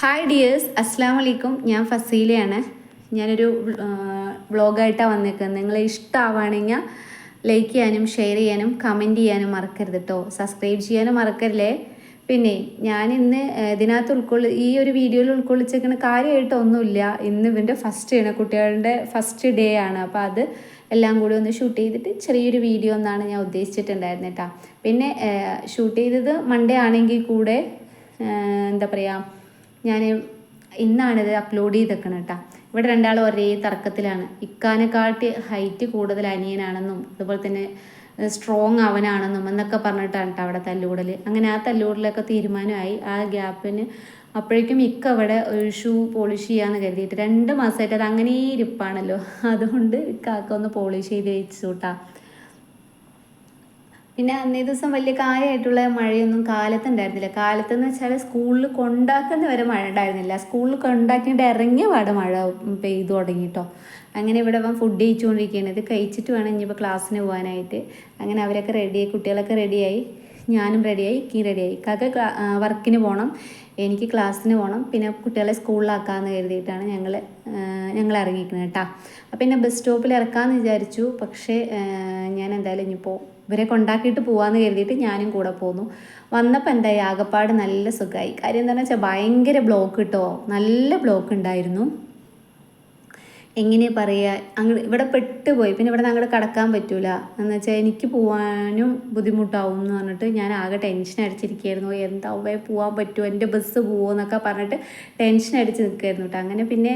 Hi dears അസ്സാം വലൈക്കും ഞാൻ ഫസീലയാണ്. ഞാനൊരു വ്ളോഗായിട്ടാണ് വന്നേക്കുന്നത്. നിങ്ങളെ ഇഷ്ടമാവുകയാണെങ്കിൽ ലൈക്ക് ചെയ്യാനും ഷെയർ ചെയ്യാനും കമന്റ് ചെയ്യാനും മറക്കരുത് കേട്ടോ സബ്സ്ക്രൈബ് ചെയ്യാനും മറക്കരുല്ലേ പിന്നെ ഞാൻ ഇന്ന് ഇതിനകത്ത് ഉൾക്കൊള്ളി ഈ ഒരു വീഡിയോയിൽ ഉൾക്കൊള്ളിച്ചേക്കുന്ന കാര്യമായിട്ടൊന്നുമില്ല ഇന്ന് ഇവന്റെ ഫസ്റ്റ് ആണ്. കുട്ടികളുടെ ഫസ്റ്റ് ഡേ ആണ്. അപ്പോൾ അത് എല്ലാം കൂടി ഒന്ന് ഷൂട്ട് ചെയ്തിട്ട് ചെറിയൊരു വീഡിയോ എന്നാണ് ഞാൻ ഉദ്ദേശിച്ചിട്ടുണ്ടായിരുന്നത് കേട്ടോ പിന്നെ ഷൂട്ട് ചെയ്തത് മൺഡേ ആണെങ്കിൽ കൂടെ എന്താ പറയുക ഞാൻ ഇന്നാണിത് അപ്ലോഡ് ചെയ്തേക്കണം കേട്ടോ ഇവിടെ രണ്ടാളും ഒരേ തർക്കത്തിലാണ്. ഇക്കാനെക്കാട്ടി ഹൈറ്റ് കൂടുതൽ അനിയനാണെന്നും അതുപോലെ തന്നെ സ്ട്രോങ് അവനാണെന്നും എന്നൊക്കെ പറഞ്ഞിട്ടാണ് കേട്ടോ അവിടെ തല്ലുകൂടൽ അങ്ങനെ ആ തല്ലുകൂടലൊക്കെ തീരുമാനമായി. ആ ഗ്യാപ്പിന് അപ്പോഴേക്കും ഇക്ക അവിടെ ഒരു ഷൂ പോളിഷ് ചെയ്യാന്ന് കരുതിയിട്ട് രണ്ട് മാസമായിട്ട് അത് അങ്ങനെ ഇരിപ്പാണല്ലോ. അതുകൊണ്ട് ഇക്കാക്ക ഒന്ന് പോളിഷ് ചെയ്ത് വെച്ചു കേട്ടാ പിന്നെ അന്നേ ദിവസം വലിയ കാര്യമായിട്ടുള്ള മഴയൊന്നും കാലത്തുണ്ടായിരുന്നില്ല. കാലത്തെന്ന് വെച്ചാൽ സ്കൂളിൽ കൊണ്ടാക്കുന്ന വരെ മഴ ഉണ്ടായിരുന്നില്ല. സ്കൂളിൽ കൊണ്ടാക്കിയിട്ട് ഇറങ്ങിയ പാടെ മഴ പെയ്തു തുടങ്ങി കേട്ടോ അങ്ങനെ ഇവിടെ അവൻ ഫുഡ് കഴിച്ചുകൊണ്ടിരിക്കുകയാണ്. ഇത് കഴിച്ചിട്ട് വേണം ഇനിയിപ്പോൾ ക്ലാസ്സിന് പോകാനായിട്ട്. അങ്ങനെ അവരൊക്കെ റെഡിയായി കുട്ടികളൊക്കെ റെഡിയായി ഞാനും റെഡിയായി കീ റെഡിയായി കാക്ക വർക്കിന് പോകണം എനിക്ക് ക്ലാസ്സിന് പോകണം പിന്നെ കുട്ടികളെ സ്കൂളിലാക്കാമെന്ന് കരുതിയിട്ടാണ് ഞങ്ങൾ ഞങ്ങൾ ഇറങ്ങിയിരിക്കുന്നത് കേട്ടോ. അപ്പം എന്നെ ബസ് സ്റ്റോപ്പിൽ ഇറക്കാമെന്ന് വിചാരിച്ചു പക്ഷേ ഞാൻ എന്തായാലും ഇനിയിപ്പോൾ ഇവരെ കൊണ്ടാക്കിയിട്ട് പോകാമെന്ന് കരുതിയിട്ട് ഞാനും കൂടെ പോന്നു. വന്നപ്പോൾ എന്തായി? ആകപ്പാട് നല്ല സുഖമായി കാര്യം എന്താണെന്ന് വെച്ചാൽ ഭയങ്കര ബ്ലോക്ക് കിട്ടോ നല്ല ബ്ലോക്ക് ഉണ്ടായിരുന്നു. എങ്ങനെ പറയുക അങ്ങോട്ട് ഇവിടെ പെട്ടുപോയി. പിന്നെ ഇവിടെ നിന്ന് അങ്ങോട്ട് കടക്കാൻ പറ്റൂല. എന്ന് വെച്ചാൽ എനിക്ക് പോകാനും ബുദ്ധിമുട്ടാവും എന്ന് പറഞ്ഞിട്ട് ഞാൻ ആകെ ടെൻഷൻ അടിച്ചിരിക്കുകയായിരുന്നു. എന്താവേ പോകാൻ പറ്റുമോ എന്റെ ബസ് പോകുമോ എന്നൊക്കെ പറഞ്ഞിട്ട് ടെൻഷൻ അടിച്ച് നിൽക്കുമായിരുന്നു കേട്ടോ. അങ്ങനെ പിന്നെ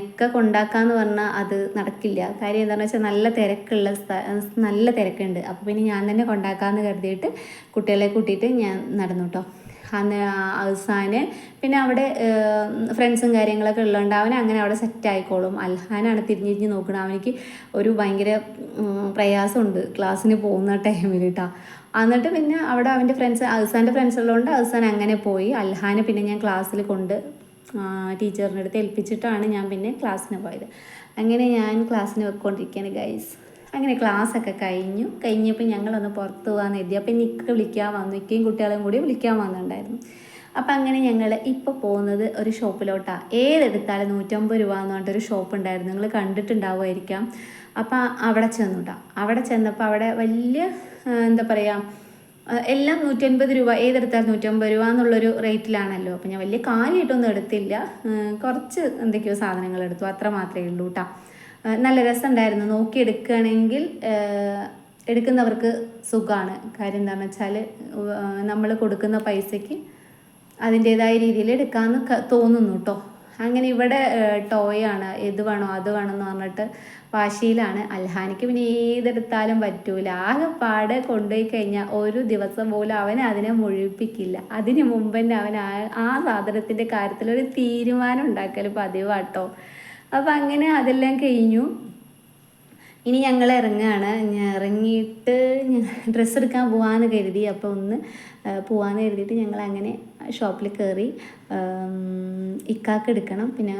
ഇക്ക കൊണ്ടാക്കാന്ന് പറഞ്ഞാൽ അത് നടക്കില്ല. കാര്യം എന്താണെന്ന് വെച്ചാൽ നല്ല തിരക്കുള്ള നല്ല തിരക്കുണ്ട്. അപ്പോൾ പിന്നെ ഞാൻ തന്നെ കൊണ്ടാക്കാമെന്ന് കരുതിയിട്ട് കുട്ടികളെ കൂട്ടിയിട്ട് ഞാൻ നടന്നു കേട്ടോ. അന്ന് അവസാന് പിന്നെ അവിടെ ഫ്രണ്ട്സും കാര്യങ്ങളൊക്കെ ഉള്ളതുകൊണ്ട് അവൻ അങ്ങനെ അവിടെ സെറ്റ് ആയിക്കോളും. അൽഹാനാണ് തിരിഞ്ഞ് തിരിഞ്ഞ് നോക്കണം അവനിക്ക് ഒരു ഭയങ്കര പ്രയാസമുണ്ട് ക്ലാസ്സിന് പോകുന്ന ടൈമിൽ കേട്ടോ എന്നിട്ട് പിന്നെ അവിടെ അവന്റെ ഫ്രണ്ട്സ് അഹ്സാന്റെ ഫ്രണ്ട്സ് ഉള്ളതുകൊണ്ട് അഹ്സാൻ അങ്ങനെ പോയി. അൽഹാനെ പിന്നെ ഞാൻ ക്ലാസ്സിൽ കൊണ്ട് ടീച്ചറിന്റെ അടുത്ത് ഏൽപ്പിച്ചിട്ടാണ് ഞാൻ പിന്നെ ക്ലാസ്സിന് പോയത്. അങ്ങനെ ഞാൻ ക്ലാസ്സിന് വെക്കൊണ്ടിരിക്കുകയാണ് ഗൈസ് അങ്ങനെ ക്ലാസ് ഒക്കെ കഴിഞ്ഞു. കഴിഞ്ഞപ്പോൾ ഞങ്ങളൊന്ന് പുറത്ത് പോകാമെന്ന് എഴുതി അപ്പോൾ നിക്ക് വിളിക്കാൻ വന്നു. ഇക്കയും കുട്ടികളെയും കൂടി വിളിക്കാൻ വന്നിട്ടുണ്ടായിരുന്നു. അപ്പം അങ്ങനെ ഞങ്ങൾ ഇപ്പോൾ പോകുന്നത് ഒരു ഷോപ്പിലോട്ടാണ് ഏതെടുത്താലും നൂറ്റമ്പത് രൂപ എന്ന് പറഞ്ഞിട്ടൊരു ഷോപ്പ് ഉണ്ടായിരുന്നു നിങ്ങൾ കണ്ടിട്ടുണ്ടാവുമായിരിക്കാം. അപ്പം അവിടെ ചെന്നു അവിടെ ചെന്നപ്പോൾ അവിടെ വലിയ എന്താ പറയുക എല്ലാം നൂറ്റൻപത് രൂപ. ഏതെടുത്താലും നൂറ്റമ്പത് രൂപ എന്നുള്ളൊരു റേറ്റിലാണല്ലോ. അപ്പം ഞാൻ വലിയ കാര്യമായിട്ടൊന്നും എടുത്തില്ല. കുറച്ച് എന്തൊക്കെയോ സാധനങ്ങൾ എടുത്തു. അത്ര മാത്രമേ ഉള്ളൂ കേട്ടോ നല്ല രസമുണ്ടായിരുന്നു. നോക്കി എടുക്കുകയാണെങ്കിൽ എടുക്കുന്നവർക്ക് സുഖമാണ്. കാര്യം എന്താണെന്ന് വെച്ചാൽ നമ്മൾ കൊടുക്കുന്ന പൈസയ്ക്ക് അതിന്റേതായ രീതിയിൽ എടുക്കാമെന്ന് തോന്നുന്നു കേട്ടോ അങ്ങനെ ഇവിടെ ടോയ് ആണ് ഇത് വേണോ അത് വേണമെന്ന് പറഞ്ഞിട്ട് വാശിയിലാണ്. അൽഹാനിക്ക് പിന്നെ ഏതെടുത്താലും പറ്റൂല. ആകെപ്പാടെ കൊണ്ടുപോയി കഴിഞ്ഞാൽ ഒരു ദിവസം പോലും അവൻ അതിനെ മുഴുപ്പിക്കില്ല അതിന് മുമ്പ് തന്നെ അവൻ ആ ആ സാധനത്തിന്റെ കാര്യത്തിൽ ഒരു തീരുമാനം ഉണ്ടാക്കൽ പതിവാട്ടോ അപ്പം അങ്ങനെ അതെല്ലാം കഴിഞ്ഞു. ഇനി ഞങ്ങൾ ഇറങ്ങുകയാണ് ഇറങ്ങിയിട്ട് ഡ്രസ്സ് എടുക്കാൻ പോകാമെന്ന് കരുതി. അപ്പോൾ ഒന്ന് പോകാമെന്ന് കരുതിയിട്ട് ഞങ്ങൾ അങ്ങനെ ഷോപ്പിൽ കയറി ഇക്കാക്ക് എടുക്കണം. പിന്നെ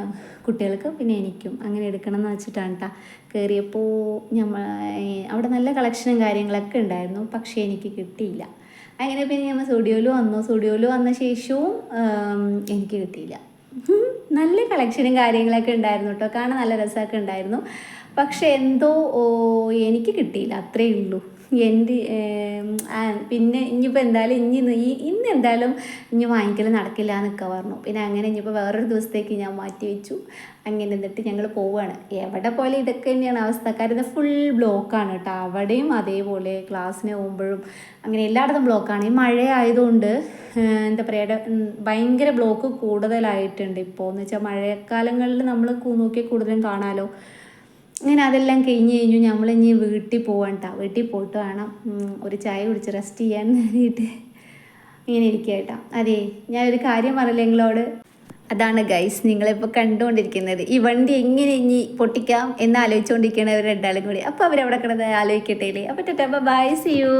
കുട്ടികൾക്ക് പിന്നെ എനിക്കും. അങ്ങനെ എടുക്കണം എന്ന് വെച്ചിട്ടാണ് കേട്ടോ കയറിയപ്പോൾ ഞമ്മ അവിടെ നല്ല കളക്ഷനും കാര്യങ്ങളൊക്കെ ഉണ്ടായിരുന്നു. പക്ഷേ എനിക്ക് കിട്ടിയില്ല. അങ്ങനെ പിന്നെ ഞമ്മ സ്റ്റുഡിയോയിൽ വന്നു. സ്റ്റുഡിയോയിൽ വന്ന ശേഷവും എനിക്ക് കിട്ടിയില്ല. നല്ല കളക്ഷനും കാര്യങ്ങളൊക്കെ ഉണ്ടായിരുന്നു കേട്ടോ കാണാൻ നല്ല രസമൊക്കെ ഉണ്ടായിരുന്നു. പക്ഷെ എന്തോ എനിക്ക് കിട്ടിയില്ല. അത്രയേ ഉള്ളൂ. എന്റെ പിന്നെ ഇനിയിപ്പോൾ എന്തായാലും ഇനി ഈ ഇന്ന് എന്തായാലും ഇനി വാങ്ങിക്കൽ നടക്കില്ല എന്നൊക്കെ പറഞ്ഞു. പിന്നെ അങ്ങനെ ഇനിയിപ്പോൾ വേറൊരു ദിവസത്തേക്ക് ഞാൻ മാറ്റി വെച്ചു. അങ്ങനെ എന്നിട്ട് ഞങ്ങൾ പോവുകയാണ് എവിടെ പോലെ ഇതൊക്കെ തന്നെയാണ് അവസ്ഥ. കാരണം ഇത് ഫുൾ ബ്ലോക്കാണ് കേട്ടോ. അവിടെയും അതേപോലെ ക്ലാസ്സിന് പോകുമ്പോഴും അങ്ങനെ എല്ലായിടത്തും ബ്ലോക്കാണ് ഈ മഴ ആയതുകൊണ്ട് എന്താ പറയുക ഭയങ്കര ബ്ലോക്ക് കൂടുതലായിട്ടുണ്ട് ഇപ്പോൾ എന്ന് വെച്ചാൽ മഴക്കാലങ്ങളിൽ നമ്മൾ നോക്കിയാൽ കൂടുതലും കാണാമല്ലോ അങ്ങനെ അതെല്ലാം കഴിഞ്ഞ് കഴിഞ്ഞു നമ്മളിനി വീട്ടിൽ പോവാൻ കേട്ടോ വീട്ടിൽ പോയിട്ട് വേണം ഒരു ചായ കുടിച്ച് റെസ്റ്റ് ചെയ്യാൻ വേണ്ടിയിട്ട് ഇങ്ങനെ ഇരിക്കുക അതെ ഞാനൊരു കാര്യം പറഞ്ഞില്ല നിങ്ങളോട്? അതാണ് ഗൈസ് നിങ്ങളിപ്പോൾ കണ്ടുകൊണ്ടിരിക്കുന്നത്. ഈ വണ്ടി എങ്ങനെ ഇനി പൊട്ടിക്കാം എന്ന് ആലോചിച്ചുകൊണ്ടിരിക്കുകയാണ് അവർ രണ്ടാളും കൂടി. അപ്പോൾ അവരവിടെ കിടന്ന് ആലോചിക്കട്ടെ അപ്പോൾ ടാറ്റാ ബൈ സി യു